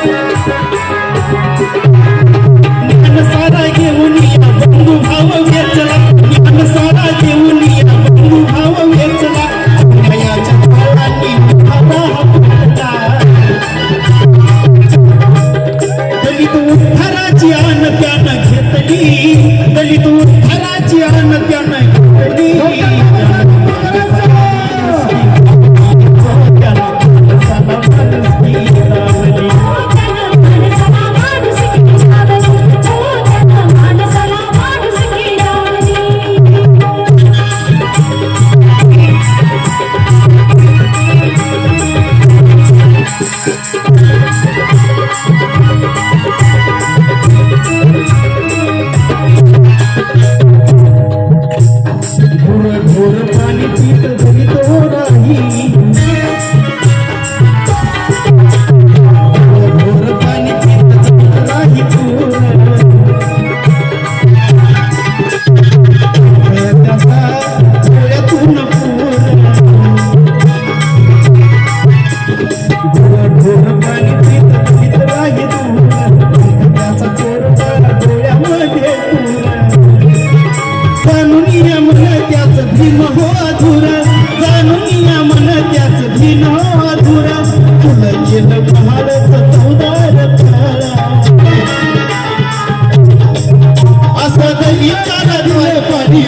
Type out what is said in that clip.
Thank you. Bhim हो अधुरा जाणून या मन त्याच भीन हो अधुरा तुला गेल भारत चौदार असं दैकाला दिवळ पाणी